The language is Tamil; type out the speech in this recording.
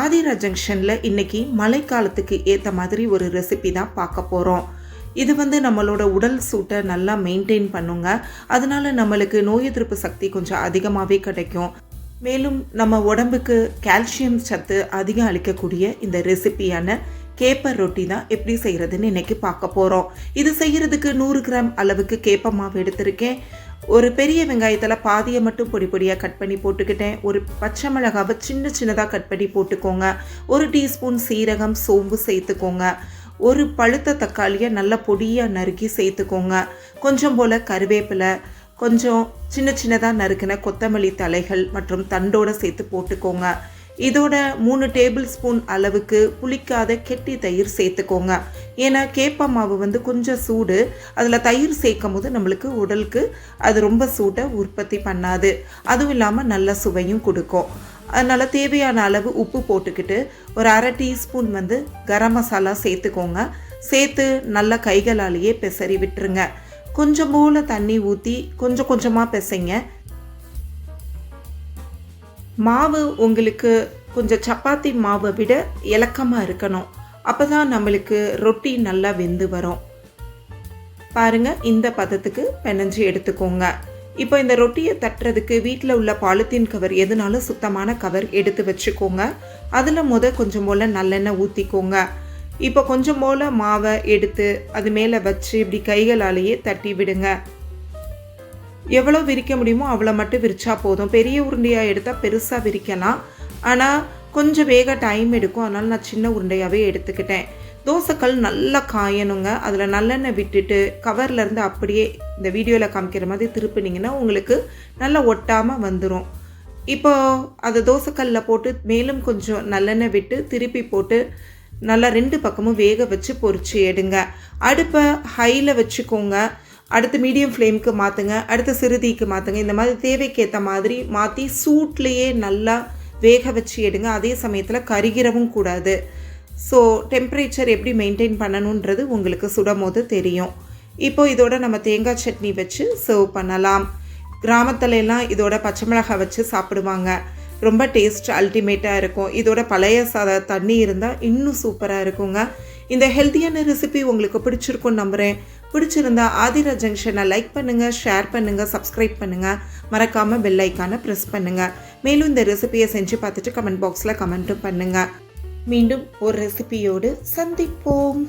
ஆதிரா ஜங்ஷனில் இன்றைக்கி மழைக்காலத்துக்கு ஏற்ற மாதிரி ஒரு ரெசிபி தான் பார்க்க போகிறோம் இது வந்து நம்மளோட உடல் சூட்டை நல்லா மெயின்டைன் பண்ணுங்க. அதனால நம்மளுக்கு நோய் எதிர்ப்பு சக்தி கொஞ்சம் அதிகமாகவே கிடைக்கும். மேலும் நம்ம உடம்புக்கு கால்சியம் சத்து அதிகம் அளிக்கக்கூடிய இந்த ரெசிபியான கேப்பர் ரொட்டி தான் எப்படி செய்கிறதுன்னு இன்றைக்கி பார்க்க போகிறோம் இது செய்கிறதுக்கு நூறு கிராம் அளவுக்கு கேப்ப மாவு எடுத்திருக்கேன். ஒரு பெரிய வெங்காயத்தில் பாதியை மட்டும் பொடி பொடியாக கட் பண்ணி போட்டுக்கிட்டேன். ஒரு பச்சை மிளகாவை சின்ன சின்னதாக கட் பண்ணி போட்டுக்கோங்க. ஒரு டீஸ்பூன் சீரகம் சோம்பு சேர்த்துக்கோங்க. ஒரு பழுத்த தக்காளியை நல்லா பொடியாக நறுக்கி சேர்த்துக்கோங்க. கொஞ்சம் போல் கருவேப்பிலை கொஞ்சம் சின்ன சின்னதாக நறுக்கின கொத்தமல்லி தலைகள் மற்றும் தண்டோடு சேர்த்து போட்டுக்கோங்க. இதோட மூணு டேபிள் ஸ்பூன் அளவுக்கு புளிக்காத கெட்டி தயிர் சேர்த்துக்கோங்க. ஏன்னா கேப்ப மாவு வந்து கொஞ்சம் சூடு அதில் தயிர் சேர்க்கும் போது நம்மளுக்கு உடலுக்கு அது ரொம்ப சூட்டை உற்பத்தி பண்ணாது. அதுவும் இல்லாமல் நல்ல சுவையும் கொடுக்கும். அதனால் தேவையான அளவு உப்பு போட்டுக்கிட்டு ஒரு அரை டீஸ்பூன் வந்து கரம் மசாலா சேர்த்துக்கோங்க. சேர்த்து நல்லா கைகளாலேயே பிசறி விட்டுருங்க. கொஞ்சம் போல் தண்ணி ஊற்றி கொஞ்சம் கொஞ்சமாக பிசைங்க. மாவு உங்களுக்கு கொஞ்சம் சப்பாத்தி மாவை விட இலக்கமாக இருக்கணும். அப்போ தான் நம்மளுக்கு ரொட்டி நல்லா வெந்து வரும். பாருங்க இந்த பதத்துக்கு பெனஞ்சு எடுத்துக்கோங்க. இப்போ இந்த ரொட்டியை தட்டுறதுக்கு வீட்டில் உள்ள பாலித்தீன் கவர் எதுனாலும் சுத்தமான கவர் எடுத்து வச்சுக்கோங்க. அதில் முத கொஞ்சம் போல் நல்லெண்ணெய் ஊற்றிக்கோங்க இப்போ கொஞ்சம் போல் மாவை எடுத்து அது மேலே வச்சு இப்படி கைகளாலேயே தட்டி விடுங்க. எவ்வளோ விரிக்க முடியுமோ அவ்வளோ மட்டும் விரித்தா போதும். பெரிய உருண்டையாக எடுத்தால் பெருசாக விரிக்கலாம். ஆனால் கொஞ்சம் வேக டைம் எடுக்கும். அதனால் நான் சின்ன உருண்டையாகவே எடுத்துக்கிட்டேன். தோசைக்கல் நல்லா காயணுங்க. அதில் நல்லெண்ணெய் விட்டுட்டு கவர்லேருந்து அப்படியே இந்த வீடியோவில் காமிக்கிற மாதிரி திருப்பினீங்கன்னா உங்களுக்கு நல்லா ஒட்டாமல் வந்துடும் இப்போ அதை தோசைக்கல்லில் போட்டு மேலும் கொஞ்சம் நல்லெண்ணெய் விட்டு திருப்பி போட்டு நல்லா ரெண்டு பக்கமும் வேக வச்சு பொறிச்சு எடுங்க. அடுப்பை ஹையில் வச்சுக்கோங்க. அடுத்து மீடியம் ஃப்ளேமுக்கு மாற்றுங்க அடுத்து சிறுதிக்கு மாற்றுங்க இந்த மாதிரி தேவைக்கேற்ற மாதிரி மாற்றி சூட்லேயே நல்லா வேக வச்சு எடுங்க. அதே சமயத்தில் கருகிறவும் கூடாது. ஸோ டெம்பரேச்சர் எப்படி மெயின்டைன் பண்ணணுன்றது உங்களுக்கு சுடும் போது தெரியும். இப்போ இதோட நம்ம தேங்காய் சட்னி வச்சு சர்வ் பண்ணலாம். கிராமத்துல எல்லாம் இதோட பச்சை மிளகாய் வச்சு சாப்பிடுவாங்க. ரொம்ப டேஸ்ட் அல்டிமேட்டாக இருக்கும். இதோட பழைய சாத தண்ணி இருந்தால் இன்னும் சூப்பராக இருக்குங்க. இந்த ஹெல்த்தியான ரெசிபி உங்களுக்கு பிடிச்சிருக்கும் நம்புகிறேன் பிடிச்சிருந்தா ஆதிரா ஜங்ஷனை லைக் பண்ணுங்கள் ஷேர் பண்ணுங்கள் சப்ஸ்கிரைப் பண்ணுங்கள் மறக்காமல் பெல் ஐக்கானை ப்ரெஸ் பண்ணுங்கள் மேலும் இந்த ரெசிபியை செஞ்சு பார்த்துட்டு கமெண்ட் பாக்ஸில் கமெண்ட்டும் பண்ணுங்கள் மீண்டும் ஒரு ரெசிபியோடு சந்திப்போம்.